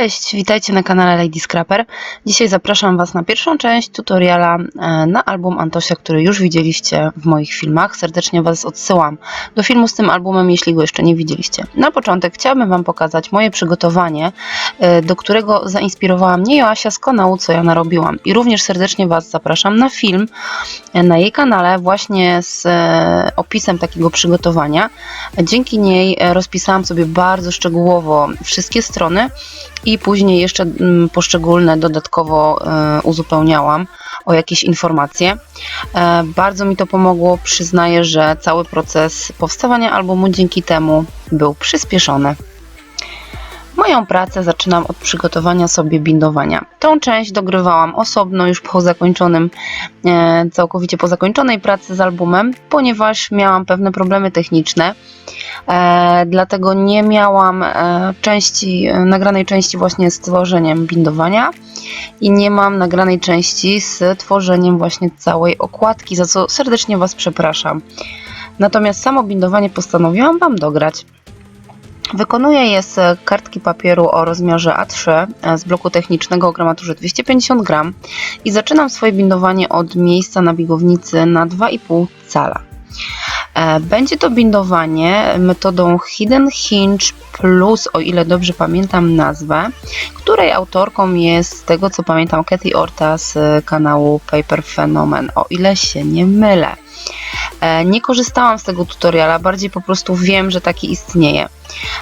Cześć, witajcie na kanale Lady Scrapper. Dzisiaj zapraszam Was na pierwszą część tutoriala e, na album Antosia, który już widzieliście w moich filmach. Serdecznie Was odsyłam do filmu z tym albumem, jeśli go jeszcze nie widzieliście. Na początek chciałabym Wam pokazać moje przygotowanie, e, do którego zainspirowała mnie Joasia z kanału Co ja narobiłam. I również serdecznie Was zapraszam na film e, na jej kanale właśnie z opisem takiego przygotowania. Dzięki niej rozpisałam sobie bardzo szczegółowo wszystkie strony i później jeszcze mm, poszczególne dodatkowo e, uzupełniałam o jakieś informacje. E, Bardzo mi to pomogło, przyznaję, że cały proces powstawania albumu dzięki temu był przyspieszony. Moją pracę zaczynam od przygotowania sobie bindowania. Tą część dogrywałam osobno już po zakończonym, e, całkowicie po zakończonej pracy z albumem, ponieważ miałam pewne problemy techniczne. E, dlatego nie miałam e, części, nagranej części właśnie z tworzeniem bindowania i nie mam nagranej części z tworzeniem właśnie całej okładki, za co serdecznie Was przepraszam. Natomiast samo bindowanie postanowiłam Wam dograć. Wykonuję je z kartki papieru o rozmiarze A3 e, z bloku technicznego o gramaturze 250 gram i zaczynam swoje bindowanie od miejsca na bigownicy na 2,5 cala. E, Będzie to bindowanie metodą Hidden Hinge Plus, o ile dobrze pamiętam nazwę, której autorką jest, z tego co pamiętam, Kathy Orta z kanału Paper Phenomen, o ile się nie mylę. E, Nie korzystałam z tego tutoriala, bardziej po prostu wiem, że taki istnieje.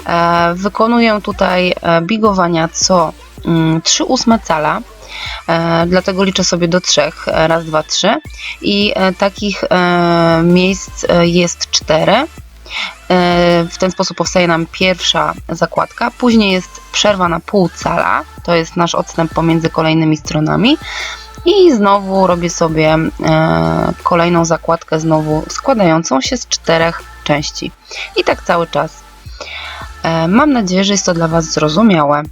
E, Wykonuję tutaj bigowania co mm, 3 ósme cala, dlatego liczę sobie do trzech, e, raz, dwa, trzy i e, takich e, miejsc e, jest cztery. E, W ten sposób powstaje nam pierwsza zakładka, później jest przerwa na pół cala, to jest nasz odstęp pomiędzy kolejnymi stronami i znowu robię sobie e, kolejną zakładkę, znowu składającą się z czterech części. I tak cały czas. E, Mam nadzieję, że jest to dla Was zrozumiałe.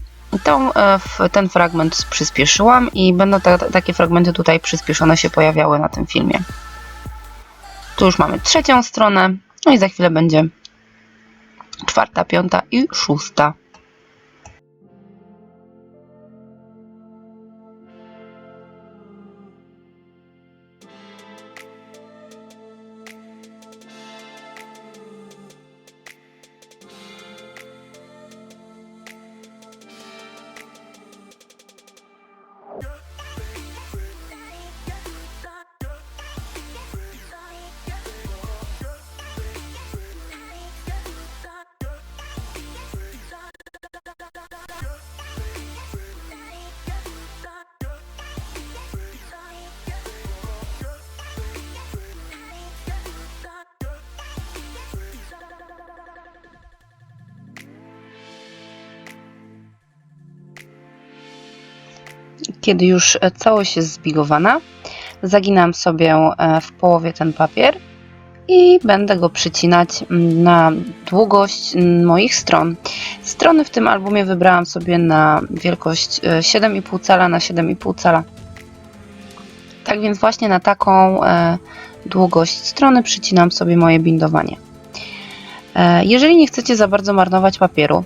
Tą, e, ten fragment przyspieszyłam i będą ta, takie fragmenty tutaj przyspieszone się pojawiały na tym filmie. Tu już mamy trzecią stronę, no i za chwilę będzie czwarta, piąta i szósta. Kiedy już e, całość jest zbigowana, zaginam sobie e, w połowie ten papier i będę go przycinać mm, na długość mm, moich stron. Strony w tym albumie wybrałam sobie na wielkość e, 7,5 cala na 7,5 cala. Tak więc właśnie na taką e, długość strony przycinam sobie moje bindowanie. E, Jeżeli nie chcecie za bardzo marnować papieru,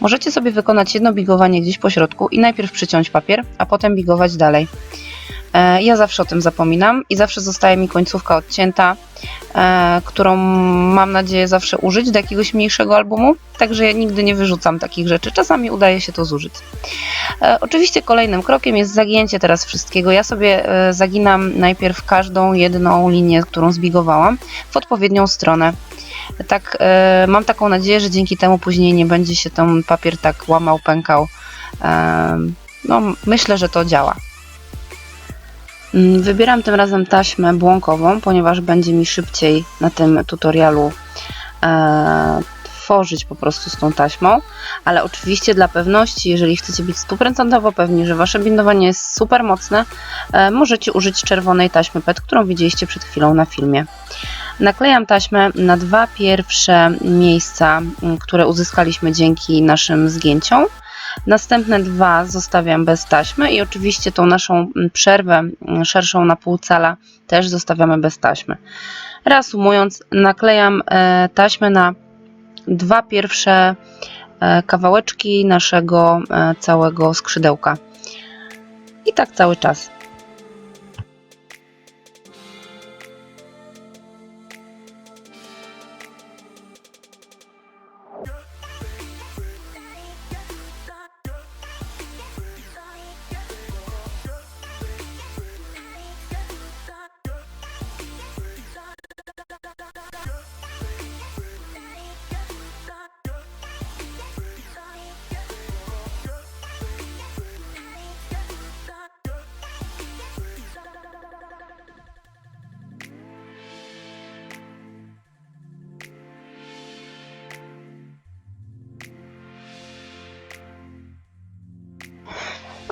Możecie sobie wykonać jedno bigowanie gdzieś po środku i najpierw przyciąć papier, a potem bigować dalej. E, Ja zawsze o tym zapominam i zawsze zostaje mi końcówka odcięta, e, którą mam nadzieję zawsze użyć do jakiegoś mniejszego albumu, także ja nigdy nie wyrzucam takich rzeczy. Czasami udaje się to zużyć. E, Oczywiście kolejnym krokiem jest zagięcie teraz wszystkiego. Ja sobie zaginam najpierw każdą jedną linię, którą zbigowałam w odpowiednią stronę. Tak, e, mam taką nadzieję, że dzięki temu później nie będzie się ten papier tak łamał, pękał. E, no, myślę, że to działa. Mm, Wybieram tym razem taśmę błąkową, ponieważ będzie mi szybciej na tym tutorialu e, tworzyć po prostu z tą taśmą, ale oczywiście dla pewności, jeżeli chcecie być stuprocentowo pewni, że wasze bindowanie jest super mocne, e, możecie użyć czerwonej taśmy PET, którą widzieliście przed chwilą na filmie. Naklejam taśmę na dwa pierwsze miejsca, które uzyskaliśmy dzięki naszym zgięciom. Następne dwa zostawiam bez taśmy i oczywiście tą naszą przerwę szerszą na pół cala też zostawiamy bez taśmy. Reasumując, naklejam e, taśmę na dwa pierwsze e, kawałeczki naszego e, całego skrzydełka. I tak cały czas.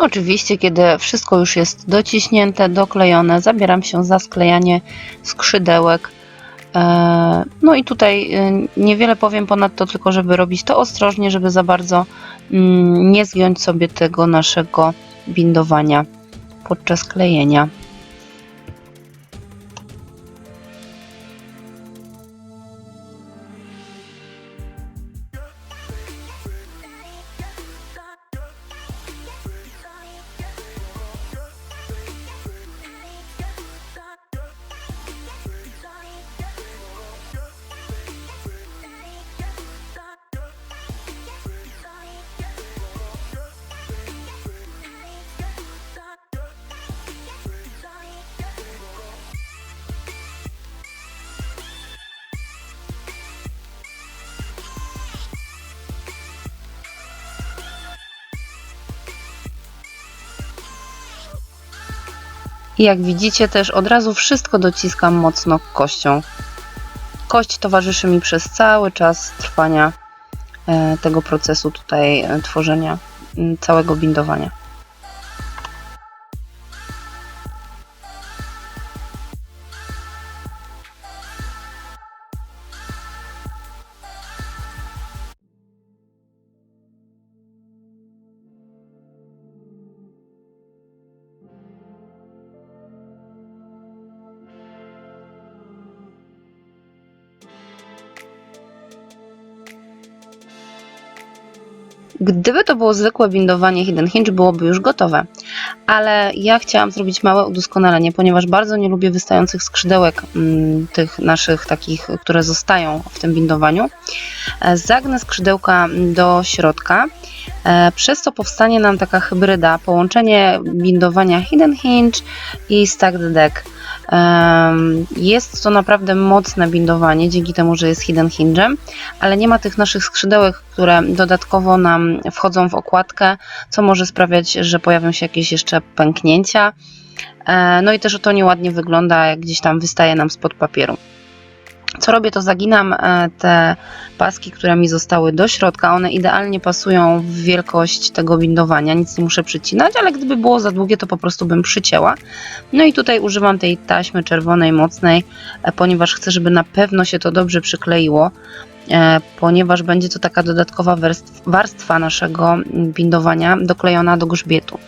Oczywiście, kiedy wszystko już jest dociśnięte, doklejone, zabieram się za sklejanie skrzydełek. E, No i tutaj e, niewiele powiem ponadto, tylko żeby robić to ostrożnie, żeby za bardzo mm, nie zgiąć sobie tego naszego bindowania podczas klejenia. I jak widzicie też od razu wszystko dociskam mocno kością. Kość towarzyszy mi przez cały czas trwania e, tego procesu tutaj e, tworzenia całego bindowania. Gdyby to było zwykłe bindowanie Hidden Hinge, byłoby już gotowe. Ale ja chciałam zrobić małe udoskonalenie, ponieważ bardzo nie lubię wystających skrzydełek mm, tych naszych takich, które zostają w tym bindowaniu. E, Zagnę skrzydełka do środka. E, Przez to powstanie nam taka hybryda, połączenie bindowania Hidden Hinge i Stacked Deck. Jest to naprawdę mocne bindowanie, dzięki temu, że jest Hidden Hinge'em, ale nie ma tych naszych skrzydełek, które dodatkowo nam wchodzą w okładkę, co może sprawiać, że pojawią się jakieś jeszcze pęknięcia. E, No i też to nieładnie wygląda, jak gdzieś tam wystaje nam spod papieru. Co robię, to zaginam e, te paski, które mi zostały do środka. One idealnie pasują w wielkość tego bindowania, nic nie muszę przycinać, ale gdyby było za długie, to po prostu bym przycięła. No i tutaj używam tej taśmy czerwonej, mocnej, e, ponieważ chcę, żeby na pewno się to dobrze przykleiło, e, ponieważ będzie to taka dodatkowa warstwa naszego bindowania doklejona do grzbietu.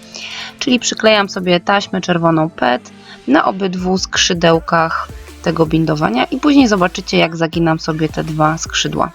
Czyli przyklejam sobie taśmę czerwoną PET na obydwu skrzydełkach tego bindowania i później zobaczycie, jak zaginam sobie te dwa skrzydła.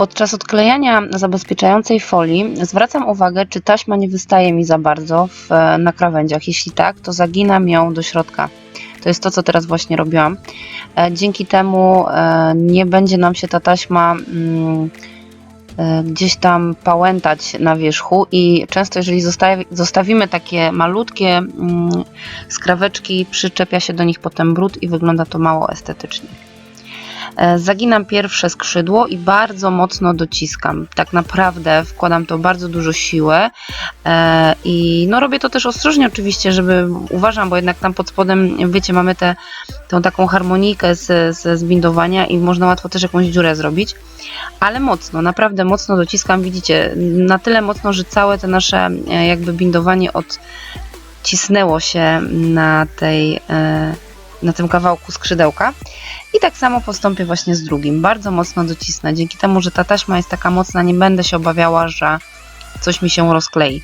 Podczas odklejania zabezpieczającej folii zwracam uwagę, czy taśma nie wystaje mi za bardzo w, na krawędziach. Jeśli tak, to zaginam ją do środka. To jest to, co teraz właśnie robiłam. E, Dzięki temu e, nie będzie nam się ta taśma mm, e, gdzieś tam pałętać na wierzchu i często jeżeli zostawi, zostawimy takie malutkie mm, skraweczki, przyczepia się do nich potem brud i wygląda to mało estetycznie. E, Zaginam pierwsze skrzydło i bardzo mocno dociskam. Tak naprawdę wkładam to bardzo dużo siły. E, i no robię to też ostrożnie oczywiście, żeby uważam, bo jednak tam pod spodem, wiecie, mamy tę tą taką harmonijkę z, z zbindowania i można łatwo też jakąś dziurę zrobić, ale mocno, naprawdę mocno dociskam, widzicie, na tyle mocno, że całe te nasze e, jakby bindowanie odcisnęło się na tej na tym kawałku skrzydełka. I tak samo postąpię właśnie z drugim. Bardzo mocno docisnę. Dzięki temu, że ta taśma jest taka mocna, nie będę się obawiała, że coś mi się rozklei.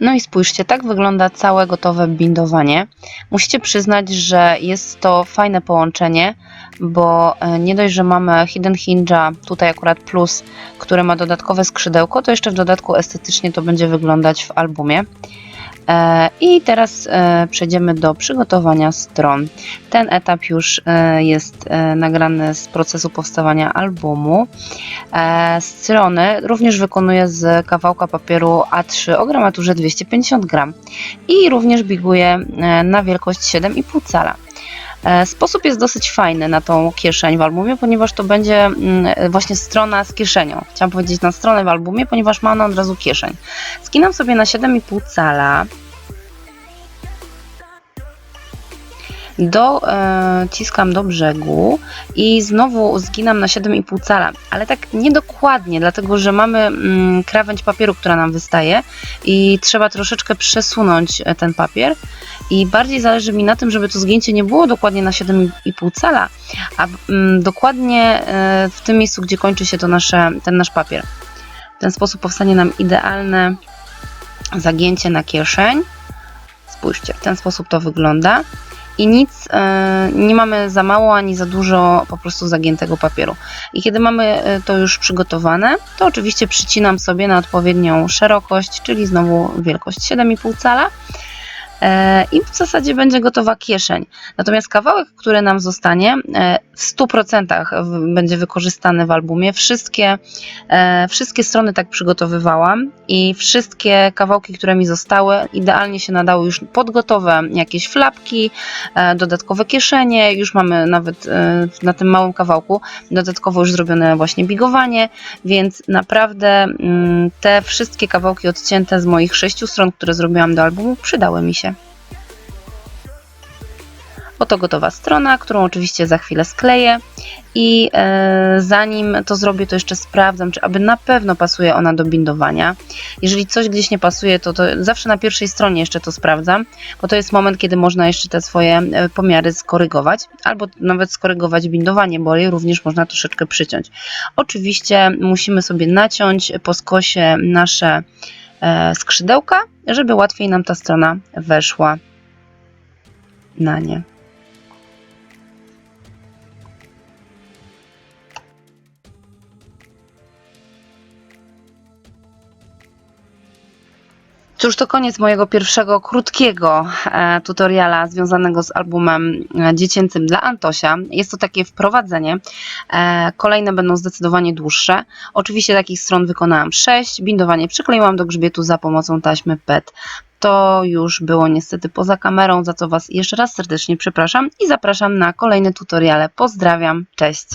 No i spójrzcie, tak wygląda całe gotowe bindowanie. Musicie przyznać, że jest to fajne połączenie, bo e, nie dość, że mamy hidden hinge'a, tutaj akurat plus, który ma dodatkowe skrzydełko, to jeszcze w dodatku estetycznie to będzie wyglądać w albumie. E, I teraz e, przejdziemy do przygotowania stron. Ten etap już e, jest nagrany z procesu powstawania albumu. Strony również wykonuję z kawałka papieru A3 o gramaturze 250 gram i również biguję na wielkość 7,5 cala. E, Sposób jest dosyć fajny na tą kieszeń w albumie, ponieważ to będzie mm, właśnie strona z kieszenią. Chciałam powiedzieć na stronę w albumie, ponieważ ma ona od razu kieszeń. Skinam sobie na 7,5 cala. Do, e, do brzegu i znowu zginam na 7,5 cala, ale tak niedokładnie, dlatego że mamy mm, krawędź papieru, która nam wystaje i trzeba troszeczkę przesunąć e, ten papier i bardziej zależy mi na tym, żeby to zgięcie nie było dokładnie na 7,5 cala, a mm, dokładnie e, w tym miejscu, gdzie kończy się to nasze, ten nasz papier. W ten sposób powstanie nam idealne zagięcie na kieszeń. Spójrzcie, w ten sposób to wygląda i nic, e, nie mamy za mało ani za dużo po prostu zagiętego papieru. I kiedy mamy e, to już przygotowane, to oczywiście przycinam sobie na odpowiednią szerokość, czyli znowu wielkość 7,5 cala. E, I w zasadzie będzie gotowa kieszeń. Natomiast kawałek, który nam zostanie, e, w 100% w- będzie wykorzystany w albumie. Wszystkie, e, wszystkie strony tak przygotowywałam i wszystkie kawałki, które mi zostały, idealnie się nadały już pod gotowe jakieś flapki, dodatkowe kieszenie. Już mamy nawet na tym małym kawałku dodatkowo już zrobione właśnie bigowanie, więc naprawdę mm, te wszystkie kawałki odcięte z moich sześciu stron, które zrobiłam do albumu, przydały mi się. Oto gotowa strona, którą oczywiście za chwilę skleję i e, zanim to zrobię, to jeszcze sprawdzam, czy aby na pewno pasuje ona do bindowania. Jeżeli coś gdzieś nie pasuje, to, to zawsze na pierwszej stronie jeszcze to sprawdzam, bo to jest moment, kiedy można jeszcze te swoje e, pomiary skorygować, albo nawet skorygować bindowanie, bo je również można troszeczkę przyciąć. Oczywiście musimy sobie naciąć po skosie nasze e, skrzydełka, żeby łatwiej nam ta strona weszła na nie. Cóż, to koniec mojego pierwszego krótkiego e, tutoriala związanego z albumem e, dziecięcym dla Antosia. Jest to takie wprowadzenie. E, kolejne będą zdecydowanie dłuższe. Oczywiście takich stron wykonałam 6. Bindowanie przykleiłam do grzbietu za pomocą taśmy PET. To już było niestety poza kamerą, za co Was jeszcze raz serdecznie przepraszam i zapraszam na kolejne tutoriale. Pozdrawiam, cześć!